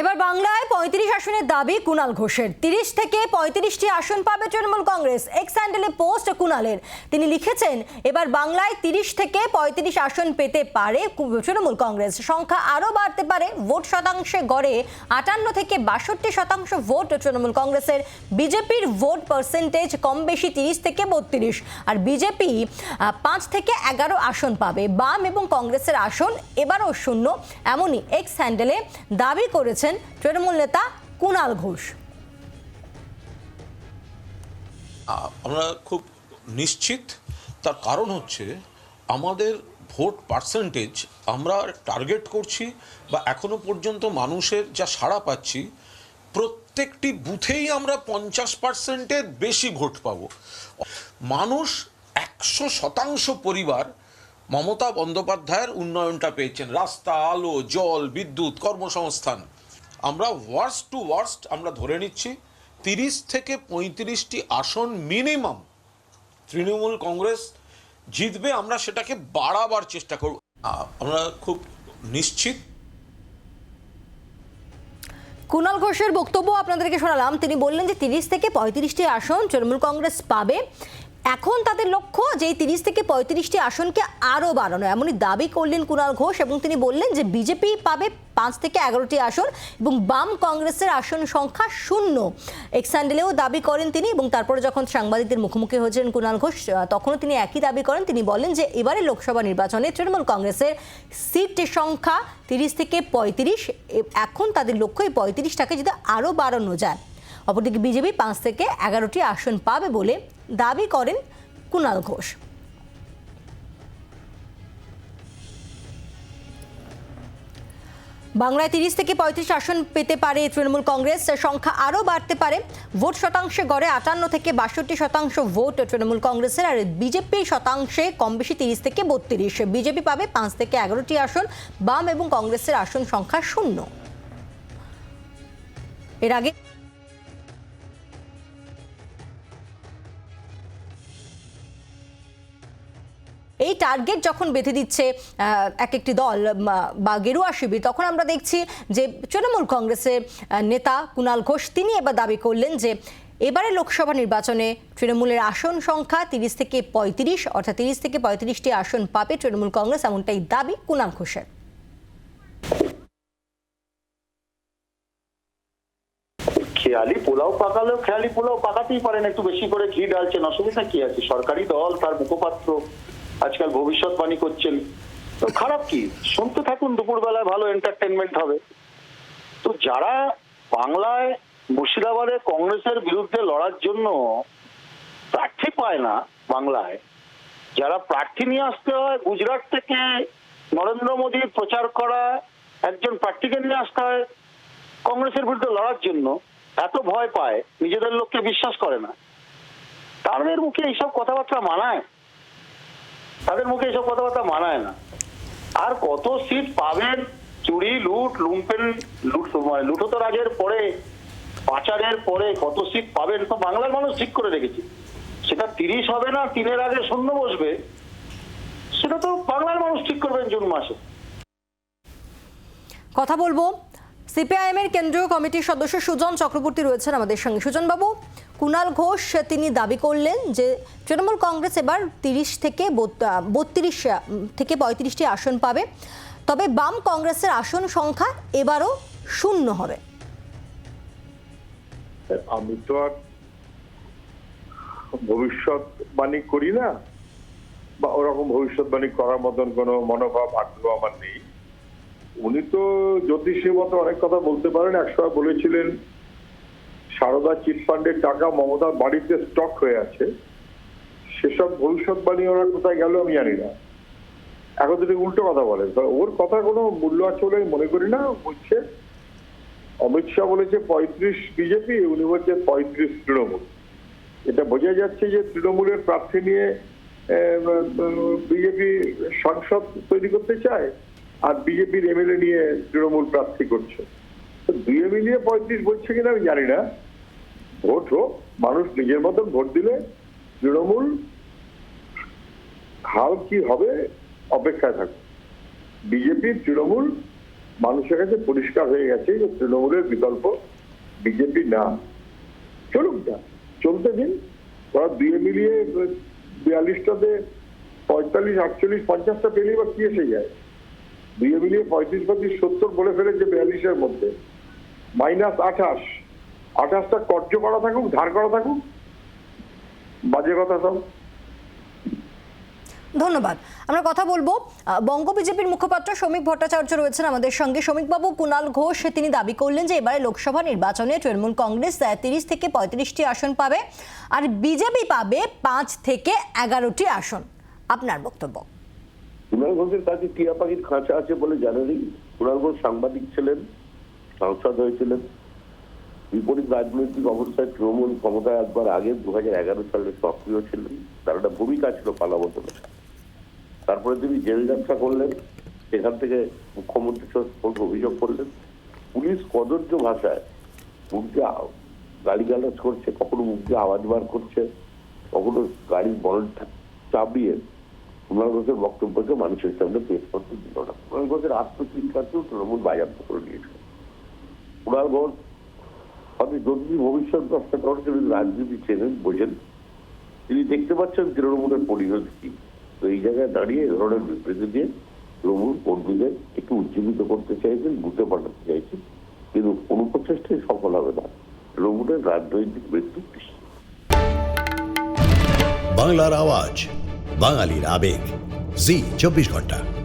এবার বাংলায় পঁয়ত্রিশ আসনের দাবি কুণাল ঘোষের। তিরিশ থেকে পঁয়ত্রিশটি আসন পাবে তৃণমূল কংগ্রেস। এক্স হ্যান্ডেলে পোস্ট কুণালের তিনি লিখেছেন, এবার বাংলায় তিরিশ থেকে পঁয়ত্রিশ আসন পেতে পারে তৃণমূল কংগ্রেস। সংখ্যা আরও বাড়তে পারে। ভোট শতাংশে গড়ে আটান্ন থেকে বাষট্টি শতাংশ ভোট তৃণমূল কংগ্রেসের। বিজেপির ভোট পার্সেন্টেজ কম বেশি তিরিশ থেকে বত্রিশ। আর বিজেপি পাঁচ থেকে এগারো আসন পাবে। বাম এবং কংগ্রেসের আসন এবারও শূন্য। এমনই এক্স হ্যান্ডেলে দাবি করেছেন তৃণমূল নেতা কুণাল ঘোষ। আমরা খুব নিশ্চিত। তার কারণ হচ্ছে আমাদের ভোট পার্সেন্টেজ আমরা টার্গেট করছি বা এখনও পর্যন্ত মানুষের যা সাড়া পাচ্ছি, প্রত্যেকটি বুথেই আমরা পঞ্চাশ পার্সেন্টের বেশি ভোট পাবো। মানুষ একশো শতাংশ পরিবার মমতা বন্দ্যোপাধ্যায়ের উন্নয়নটা পেয়েছেন। রাস্তা, আলো, জল, বিদ্যুৎ, কর্মসংস্থান। আমরা ওয়ার্স্ট টু ওয়ার্স্ট আমরা ধরে নিচ্ছি, তিরিশ থেকে পঁয়ত্রিশটি আসন মিনিমাম তৃণমূল কংগ্রেস জিতবে, আমরা সেটাকে বাড়াবার চেষ্টা করব। আমরা খুব নিশ্চিত। কুণাল ঘোষের বক্তব্য আপনাদেরকে শোনালাম। তিনি বললেন যে তিরিশ থেকে পঁয়ত্রিশটি আসন তৃণমূল কংগ্রেস পাবে। এখন তাদের লক্ষ্য যে তিরিশ থেকে পঁয়ত্রিশটি আসনকে আরও বাড়ানো। এমনই দাবি করলেন কুণাল ঘোষ এবং তিনি বললেন যে বিজেপি পাবে পাঁচ থেকে এগারোটি আসন এবং বাম কংগ্রেসের আসন সংখ্যা শূন্য। এক্সান্ডেলেও দাবি করেন তিনি এবং তারপরে যখন সাংবাদিকদের মুখোমুখি হয়েছিলেন কুণাল ঘোষ তখনও তিনি একই দাবি করেন। তিনি বলেন যে এবারে লোকসভা নির্বাচনে তৃণমূল কংগ্রেসের সিটের সংখ্যা তিরিশ থেকে পঁয়ত্রিশ। এখন তাদের লক্ষ্য এই পঁয়ত্রিশটাকে যদি আরও বাড়ানো যায়, অপরদিকে বিজেপি পাঁচ থেকে এগারোটি আসন পাবে বলে দাবি করেন কুণাল ঘোষ। বাংলায় তিরিশ থেকে পঁয়ত্রিশ আসন পেতে পারে তৃণমূল কংগ্রেস। সংখ্যা আরও বাড়তে পারে। ভোট শতাংশে গড়ে আটান্ন থেকে বাষট্টি শতাংশ ভোট তৃণমূল কংগ্রেসের। আর বিজেপির শতাংশে কম বেশি তিরিশ থেকে বত্রিশ। বিজেপি পাবে পাঁচ থেকে এগারোটি আসন। বাম এবং কংগ্রেসের আসন সংখ্যা শূন্য। এর আগে এই টার্গেট যখন বেঁধে দিচ্ছে এক একটি দল বা গেরুয়া শিবির, তখন আমরা দেখছি যে তৃণমূল কংগ্রেসের নেতা কুণাল ঘোষ, তিনি এবার দাবি করলেন যে এবারে লোকসভা নির্বাচনে তৃণমূলের আসন সংখ্যা তিরিশ থেকে পঁয়ত্রিশ, অর্থাৎ তিরিশ থেকে পঁয়ত্রিশটি আসন পাবে তৃণমূল কংগ্রেস, এমনটাই দাবি কুণাল ঘোষের। খেয়ালি পোলাও পাকালেও, খেয়ালি পোলাও পাকাতেই পারেন, একটু বেশি করে ঘি ডালছেন অসুবিধা কি আছে? সরকারি দল, তার মুখপাত্র। আজকাল ভবিষ্যৎবাণী করছেন। তো খারাপ কি? শুনতে থাকুন, দুপুরবেলায় ভালো এন্টারটেনমেন্ট হবে। তো যারা বাংলায় মুর্শিদাবাদে কংগ্রেসের বিরুদ্ধে লড়ার জন্য প্রার্থী পায় না বাংলায়, যারা প্রার্থী নিয়ে আসতে হয়, গুজরাট থেকে নরেন্দ্র মোদী প্রচার করা একজন প্রার্থীকে নিয়ে আসতে হয় কংগ্রেসের বিরুদ্ধে লড়ার জন্য, এত ভয় পায়, নিজেদের লোককে বিশ্বাস করে না। তাদের মুখে এইসব কথাবার্তা মানায়? তাদের মুখে এইসব কথাবার্তা মানায় না। আর কত সিট পাবেন? চুরি, লুট, লুম্পেন, লুট মানে লুঠত রাজের পরে, পাচারের পরে কত সিট পাবেন? তো বাংলার মানুষ ঠিক করে রেখেছে সেটা তিরিশ হবে না? তিনের আগে শূন্য বসবে। সেটা তো বাংলার মানুষ ঠিক করবেন জুন মাসে। কথা বলব। সিপিআইএম এর কেন্দ্রীয় কমিটির সদস্য সুজন চক্রবর্তী রয়েছেন আমাদের সঙ্গে। সুজন বাবু কুণাল ঘোষ তিনি দাবি করলেন যে তৃণমূল কংগ্রেস এবার তিরিশ থেকে বত্রিশ থেকে পঁয়ত্রিশটি আসন পাবে। তবে বাম কংগ্রেসের আসন সংখ্যা এবারও শূন্য হবে। আমি তো আর ভবিষ্যৎবাণী করি না, বা ওরকম ভবিষ্যৎবাণী করার মতন কোনো মনোভাব, আগ্রহ আমার নেই। উনি তো জ্যোতিষীর মতো অনেক কথা বলতে পারেন। একসময় বলেছিলেন সারদা চিটফান্ডের টাকা মমতার বাড়িতে স্টক হয়ে আছে। সেসব ভবিষ্যৎবাণী ওরা কোথায় গেল আমি জানি না। এখন যদি উল্টো কথা বলেন। তো ওর কথা কোনো মূল্য আছে বলে আমি মনে করি না বলছে অমিত শাহ বলেছে পঁয়ত্রিশ বিজেপি, উনি বলছে পঁয়ত্রিশ তৃণমূল। এটা বোঝা যাচ্ছে যে তৃণমূলের প্রার্থী নিয়ে বিজেপি সংসদ তৈরি করতে চায়, আর বিজেপির এমএলএ নিয়ে তৃণমূল প্রার্থী করছে। দুয়ে মিলিয়ে পঁয়ত্রিশ বলছে কিনা আমি জানি না। ভোট হোক, মানুষ নিজের মতন ভোট দিলে তৃণমূল হাল কি হবে অপেক্ষায় থাকুক। বিজেপি, তৃণমূল মানুষের কাছে পরিষ্কার হয়ে গেছে যে তৃণমূলের বিকল্প বিজেপি না। চলুক না চলতে দিন। ওরা দিয়ে মিলিয়ে বিয়াল্লিশটাতে পঁয়তাল্লিশ, আটচল্লিশ, পঞ্চাশটা পেলেই বা কি এসে যায়? দিয়ে মিলিয়ে পঁয়ত্রিশ পঁয়ত্রিশ, সত্তর বলে ফেলেছে বিয়াল্লিশের মধ্যে। মাইনাস আঠাশ। আঠাশটা কর্য করা থাকুক ধার করা থাকুক বাজে কথা সব। ধন্যবাদ। আমরা কথা বলব বঙ্গ বিজেপির মুখপাত্র শ্রমিক ভট্টাচার্য রয়েছেন আমাদের সঙ্গে। শ্রমিকবাবু কুণাল ঘোষ তিনি দাবি করলেন যে এবারে লোকসভা নির্বাচনে তৃণমূল কংগ্রেস তিরিশ থেকে পঁয়ত্রিশটি আসন পাবে আর বিজেপি পাবে পাঁচ থেকে এগারোটি আসন। আপনার বক্তব্য। কুণাল ঘোষের কাছে টিয়া পাখির খাঁচা আছে বলে জানেনই। কুণাল ঘোষ সাংবাদিক ছিলেন। সাংসদ হয়েছিলেন। বিপরীত রাজনৈতিক অবস্থায় তৃণমূল ক্ষমতায় একবার আগে দু হাজার এগারো সালে সক্রিয় ছিলেন। তার একটা ভূমিকা ছিল পালাবদলে। তারপরে তিনি জেল যাত্রা করলেন। সেখান থেকে মুখ্যমন্ত্রী অভিযোগ করলেন। পুলিশ কদর্য ভাষায় মুখ দিয়ে গালিগালাজ করছে, কখনো মুখ দিয়ে আওয়াজ বার করছে, কখনো গাড়ির বনট চাপিয়ে কুণাল ঘোষের বক্তব্যকে মানুষের সামনে পেশ করতে দিল না। কুণাল ঘোষের আত্মচিন্তাকেও তৃণমূল বাজাপ্ত করে নিয়েছে ঘোষ হয়তো যদি ভবিষ্যৎ দশটা করেন তিনি রাজনীতি চেনেন, বোঝেন। তিনি দেখতে পাচ্ছেন তৃণমূলের পরিণতি কি। তো এই জায়গায় দাঁড়িয়ে এ ধরনের বিবৃতি দিয়ে তৃণমূল কর্মীদের একটু উজ্জীবিত করতে চাইছেন বুঝতে পাঠাতে চাইছেন। কিন্তু কোনো প্রচেষ্টাই সফল হবে না। তৃণমূলের রাজনৈতিক মৃত্যু। বাংলার আওয়াজ, বাঙালির আবেগ। জি, চব্বিশ ঘণ্টা।